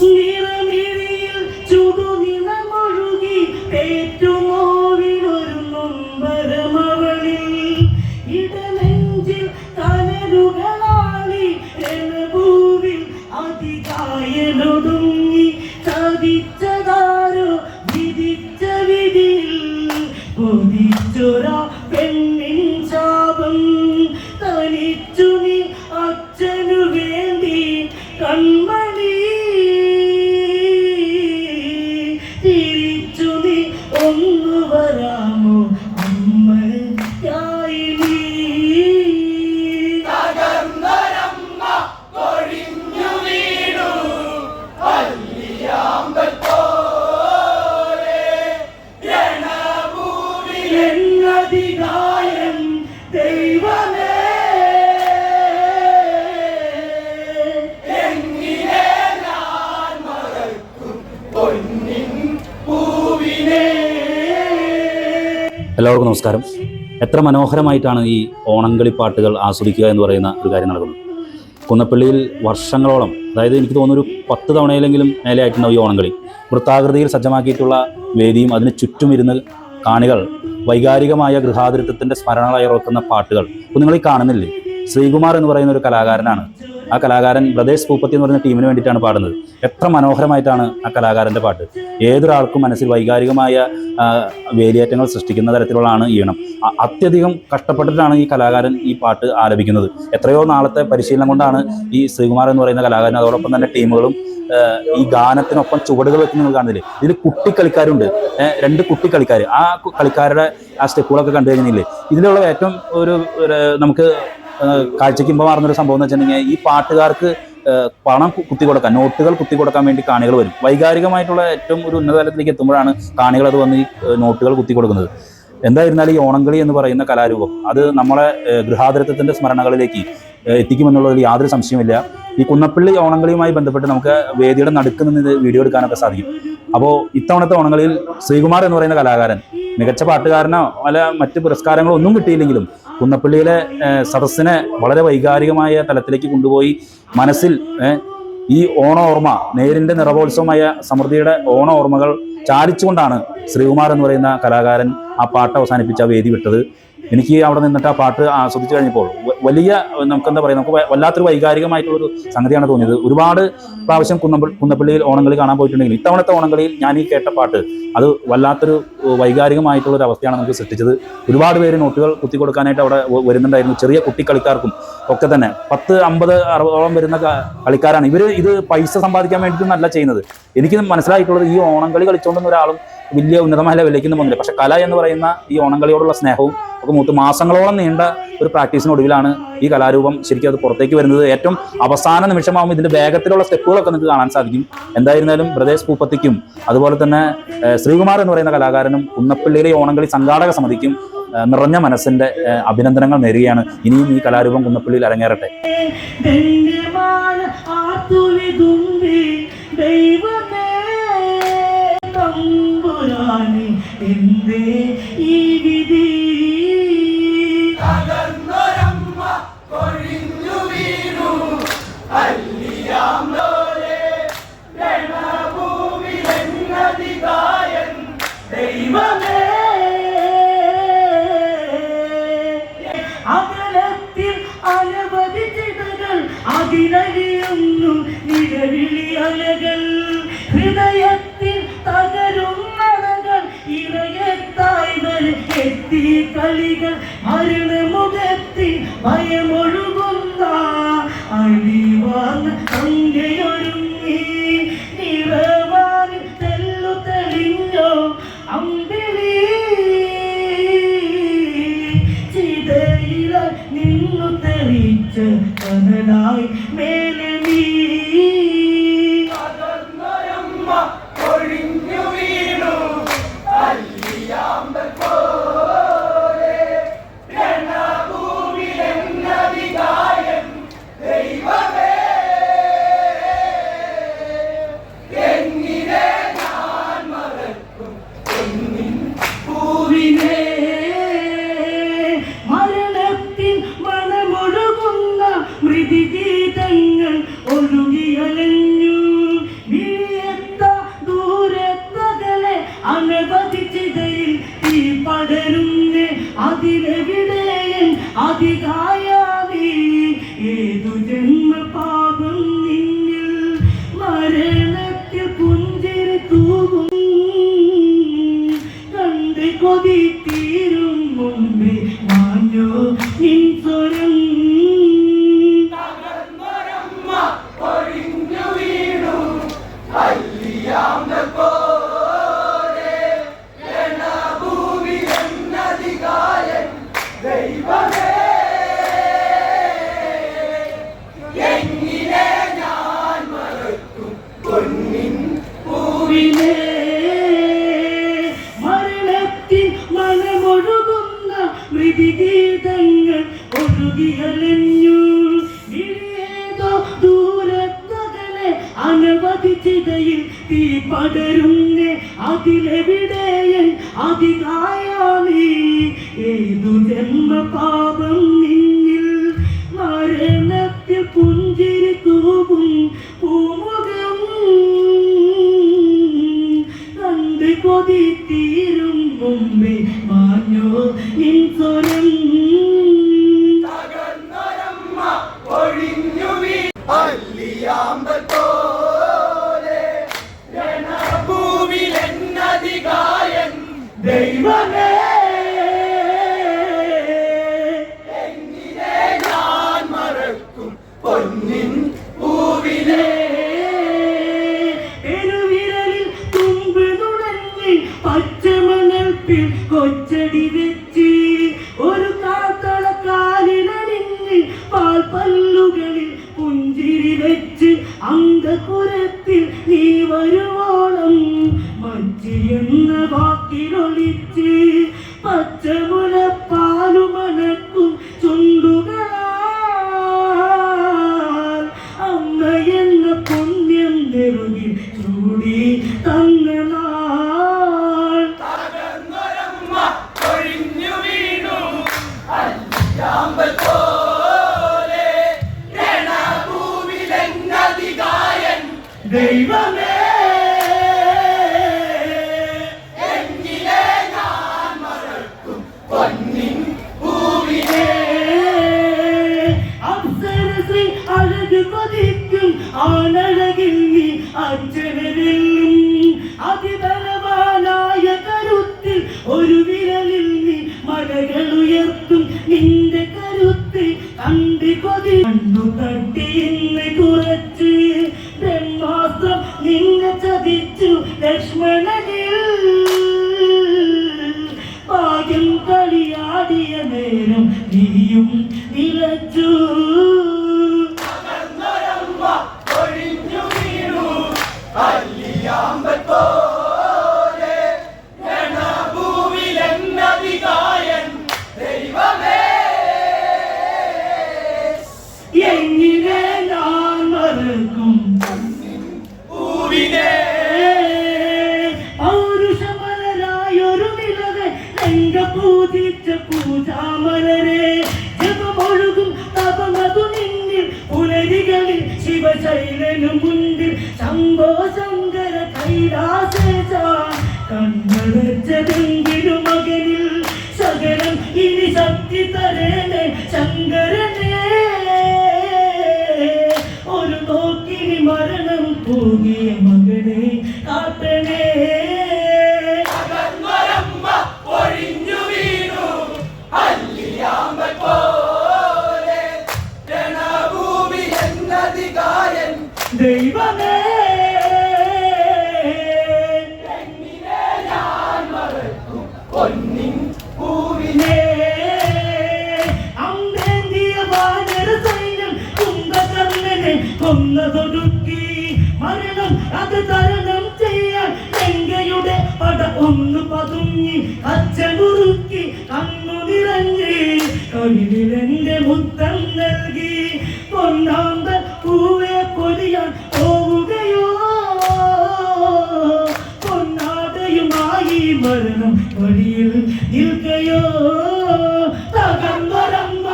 Sneak. എല്ലാവർക്കും നമസ്കാരം. എത്ര മനോഹരമായിട്ടാണ് ഈ ഓണംകളി പാട്ടുകൾ ആസ്വദിക്കുക എന്ന് പറയുന്ന ഒരു കാര്യം നടക്കുന്നത്. കുന്നപ്പള്ളിയിൽ വർഷങ്ങളോളം അതായത് എനിക്ക് തോന്നുന്നു ഒരു പത്ത് തവണയിലെങ്കിലും മേലെ ആയിട്ടുണ്ടാവും ഈ ഓണംകളി. വൃത്താകൃതിയിൽ സജ്ജമാക്കിയിട്ടുള്ള വേദിയും അതിന് ചുറ്റും ഇരുന്ന് കാണികൾ വൈകാരികമായ ഗൃഹാതിരത്വത്തിന്റെ സ്മരണകളായി ഉറക്കുന്ന പാട്ടുകൾ. ഇപ്പോൾ നിങ്ങൾ ഈ കാണുന്നില്ലേ? ശ്രീകുമാർ എന്ന് പറയുന്ന ഒരു കലാകാരനാണ്. ആ കലാകാരൻ ബ്രദേഴ്സ് പൂപ്പത്തി എന്ന് പറയുന്ന ടീമിന് വേണ്ടിയിട്ടാണ് പാടുന്നത്. എത്ര മനോഹരമായിട്ടാണ് ആ കലാകാരന്റെ പാട്ട്. ഏതൊരാൾക്കും മനസ്സിൽ വൈകാരികമായ വേലിയേറ്റങ്ങൾ സൃഷ്ടിക്കുന്ന തരത്തിലുള്ളതാണ് ഈണം. അത്യധികം കഷ്ടപ്പെട്ടിട്ടാണ് ഈ കലാകാരൻ ഈ പാട്ട് ആലപിക്കുന്നത്. എത്രയോ നാളത്തെ പരിശീലനം കൊണ്ടാണ് ഈ ശ്രീകുമാർ എന്ന് പറയുന്ന കലാകാരൻ അതോടൊപ്പം തന്നെ ടീമുകളും ഈ ഗാനത്തിനൊപ്പം ചുവടുകൾ വെക്കുന്നത് കാണുന്നില്ലേ? ഇതിൽ കുട്ടി കളിക്കാരുണ്ട്. രണ്ട് കുട്ടി കളിക്കാർ ആ കളിക്കാരുടെ ആ സ്റ്റെപ്പുകളൊക്കെ കണ്ടു കഴിഞ്ഞില്ലേ? ഇതിലുള്ള ഏറ്റവും ഒരു നമുക്ക് കാഴ്ചയ്ക്ക് മുമ്പ് മാറുന്നൊരു സംഭവം എന്ന് വെച്ചിട്ടുണ്ടെങ്കിൽ ഈ പാട്ടുകാർക്ക് പണം കു- കുത്തി കൊടുക്കാൻ നോട്ടുകൾ കുത്തി കൊടുക്കാൻ വേണ്ടി കാണികൾ വരും. വൈകാരികമായിട്ടുള്ള ഏറ്റവും ഒരു ഉന്നതലത്തിലേക്ക് എത്തുമ്പോഴാണ് കാണികൾ അത് വന്ന് ഈ നോട്ടുകൾ കുത്തി കൊടുക്കുന്നത് എന്തായിരുന്നാലും ഈ ഓണംകളി എന്ന് പറയുന്ന കലാരൂപം അത് നമ്മളെ ഗൃഹാതിരത്വത്തിന്റെ സ്മരണകളിലേക്ക് എത്തിക്കുമെന്നുള്ളതിൽ യാതൊരു സംശയമില്ല ഈ കുന്നപ്പള്ളി ഓണംകളിയുമായി ബന്ധപ്പെട്ട് നമുക്ക് വേദിയുടെ നടുക്ക് നിന്ന് വീഡിയോ എടുക്കാനൊക്കെ സാധിക്കും. അപ്പോൾ ഇത്തവണത്തെ ഓണങ്ങളിൽ ശ്രീകുമാർ എന്ന് പറയുന്ന കലാകാരൻ മികച്ച പാട്ടുകാരനോ അല്ല മറ്റ് പുരസ്കാരങ്ങളോ ഒന്നും കിട്ടിയില്ലെങ്കിലും കുന്നപ്പള്ളിയിലെ സദസ്സിനെ വളരെ വൈകാരികമായ തലത്തിലേക്ക് കൊണ്ടുപോയി മനസ്സിൽ ഈ ഓണ ഓർമ്മ നേരിന്റെ നിറവോത്സവമായ സമൃദ്ധിയുടെ ഓണോർമ്മകൾ ചാരിച്ചുകൊണ്ടാണ് ശ്രീകുമാർ എന്ന് പറയുന്ന കലാകാരൻ ആ പാട്ട് അവസാനിപ്പിച്ച വേദി വിട്ടത്. എനിക്ക് അവിടെ നിന്നിട്ട് ആ പാട്ട് ആസ്വദിച്ചു കഴിഞ്ഞപ്പോൾ വലിയ നമുക്കെന്താ പറയുക നമുക്ക് വല്ലാത്തൊരു വൈകാരികമായിട്ടുള്ളൊരു സംഗതിയാണ് തോന്നിയത്. ഒരുപാട് പ്രാവശ്യം കുന്നപ്പള്ളി കുന്നപ്പള്ളിയിൽ ഓണങ്ങളി കാണാൻ പോയിട്ടുണ്ടെങ്കിൽ ഇത്തവണത്തെ ഓണങ്ങളിൽ ഞാൻ ഈ കേട്ട പാട്ട് അത് വല്ലാത്തൊരു ഏഹ്, വൈകാരികമായിട്ടുള്ള ഒരു അവസ്ഥയാണ് നമുക്ക് സൃഷ്ടിച്ചത്. ഒരുപാട് പേര് നോട്ടുകൾ കുത്തി കൊടുക്കാനായിട്ട് അവിടെ വരുന്നുണ്ടായിരുന്നു. ചെറിയ കുട്ടി കളിക്കാർക്കും ഒക്കെ തന്നെ. പത്ത് അമ്പത് അറുപതോളം വരുന്ന കളിക്കാരാണ്. ഇവർ ഇത് പൈസ സമ്പാദിക്കാൻ വേണ്ടിയിട്ടൊന്നല്ല ചെയ്യുന്നത്. എനിക്ക് മനസ്സിലായിട്ടുള്ളത് ഈ ഓണംകളി കളിച്ചുകൊണ്ടൊന്നും ഒരാളും വലിയ ഉന്നതമായ ലെവലിലേക്കൊന്നും വന്നില്ല പക്ഷെ കല എന്ന് പറയുന്ന ഈ ഓണംകളിയോടുള്ള സ്നേഹവും ഒക്കെ മൂത്ത് മാസങ്ങളോളം നീണ്ട ഒരു പ്രാക്ടീസിനൊടുവിലാണ് ഈ കലാരൂപം ശരിക്കും അത് പുറത്തേക്ക് വരുന്നത്. ഏറ്റവും അവസാന നിമിഷമാകുമ്പോൾ ഇതിന്റെ വേഗത്തിലുള്ള സ്റ്റെപ്പുകളൊക്കെ നിങ്ങൾക്ക് കാണാൻ സാധിക്കും. എന്തായിരുന്നാലും ബ്രദേശ് പൂപ്പത്തിക്കും അതുപോലെ തന്നെ ശ്രീകുമാർ എന്ന് പറയുന്ന കലാകാരനും കുന്നപ്പള്ളിയിലെ ഓണംകളി സംഘാടക സമിതിക്കും നിറഞ്ഞ മനസ്സിന്റെ അഭിനന്ദനങ്ങൾ നേരുകയാണ്. ഇനിയും ഈ കലാരൂപം കുന്നപ്പള്ളിയിൽ അരങ്ങേറട്ടെ. ദൈവമേ. തമ്പുരാനെ എന്തേ ഈ വിധി? എത്തി മരണ മരണമുഖത്തിൽ ഭയമൊഴുകുന്ന ചിതയില നിന്നു തെളിച്ച് കനലായി മേലെ മനമൊഴുകുന്ന മൃതിഗീതങ്ങൾ ഒഴുകിയലഞ്ഞു ഇനിയേതോ ദൂരത്തകലെ അനവധി ചിതയിൽ തീ പടരുന്നേ അതിലെവിടെയൻ അതികായാമീ ഏതു ജന്മ പാപം നിന്നിൽ മരണത്തിൽ പുഞ്ചിരി തൂകും പൂമുഖം കണ്ട് കൊതി തീരും മുമ്പേ കൊച്ചടി വെച്ച് ഒരു കാത്തള കാലിനണിഞ്ഞ് പാൽ പല്ലുകളിൽ പുഞ്ചിരി വെച്ച് അങ്കപുരത്തിൽ നീ വരുവോളം മജ്ജി എന്ന വാക്കിലൊളിച്ച് പച്ചമുല ദൈവമേ. അപ്സരശ്രീ അഴക് പതിക്കും ആനഴകിൽ പൂജിച്ച പൂജാമലരെ ജപമൊഴുകും തപമതു നിന്നിൽ പുലരികളിൽ ശിവശൈലനു മുൻപിൽ ശംഭോ ശങ്കര കൈലാസേശ. കണ്ണടച്ചതെങ്കിലും മകനിൽ സകലം ഇനി ശക്തി തരേണേ ശങ്കരനേ. ഒരു നോക്കിനി മരണം പോകിയ ഒന്ന് പതുങ്ങി അച്ഛനുറുക്കി കണ്ണു നിറഞ്ഞ് കവിളിലെന്റെ മുത്തം നൽകി. പൊന്നാമ്പ പൂവെ പൊലിയാൻ പോവുകയോ? പൊന്നാടയുമായി മരണം വഴിയിൽ നിൽക്കയോ? തകർന്നൊരമ്മ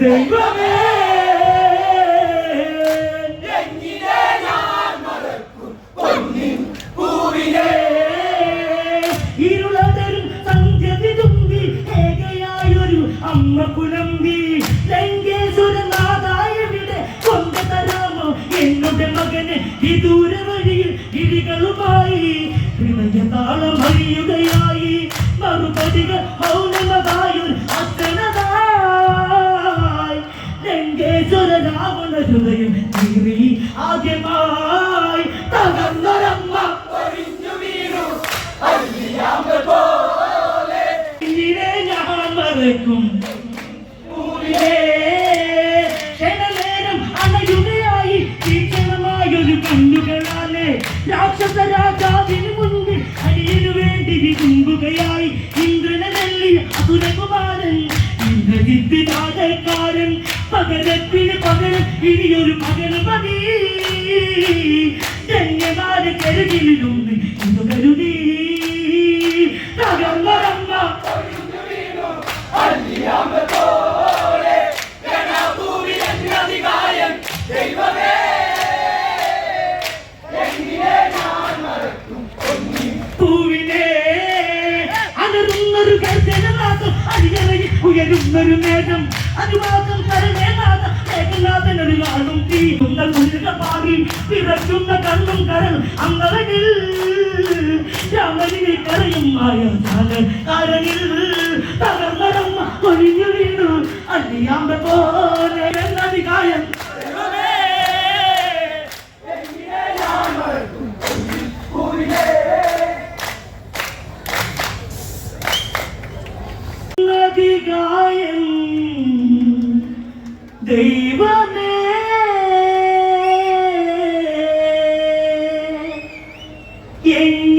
ദൈവമേ വിദൂര വഴിയിൽ ഇടികളുമായി ഹൃദയതാളം അറിയുകയായി. മറുപടികൾ മൗനമതായൊരു അത്തനതായി ലങ്കേശ്വരനാകുന്ന ഹൃദയം കീറി ആദ്യമായി തകർന്നൊരമ്മ ഒഴിഞ്ഞു വീണു. പോലെ. ഞാൻ മറക്കും. പൂവിലേ രാക്ഷസ രാജാവിന് മുൻപിൽ അടിയനു വേണ്ടി വിതുമ്പുകയായി ഇന്ദ്രനെ നെല്ലിയ അസുരകുമാരൻ. ഇന്ദ്രജിത്ത് രാജക്കാരൻ പകരത്തിന് പകരം ഇനിയൊരു പകരം മതി. ധന്യമാര കരുതിലുണ്ട് ഇത് കരുതി. തകർന്നറമ്മ അരിയറയിൽ ഉയരുന്നൊരു മേഘം. അനുവാദം കരമേനാഥ മേഘനാഥനൊരു നാളും തീരുന്ന കുരുക പാറി പിറക്കുന്ന കണ്ണും കരൾ അന്നവനിൽ രാമനിൽ കരയും മായ കാരണിൽ Yay!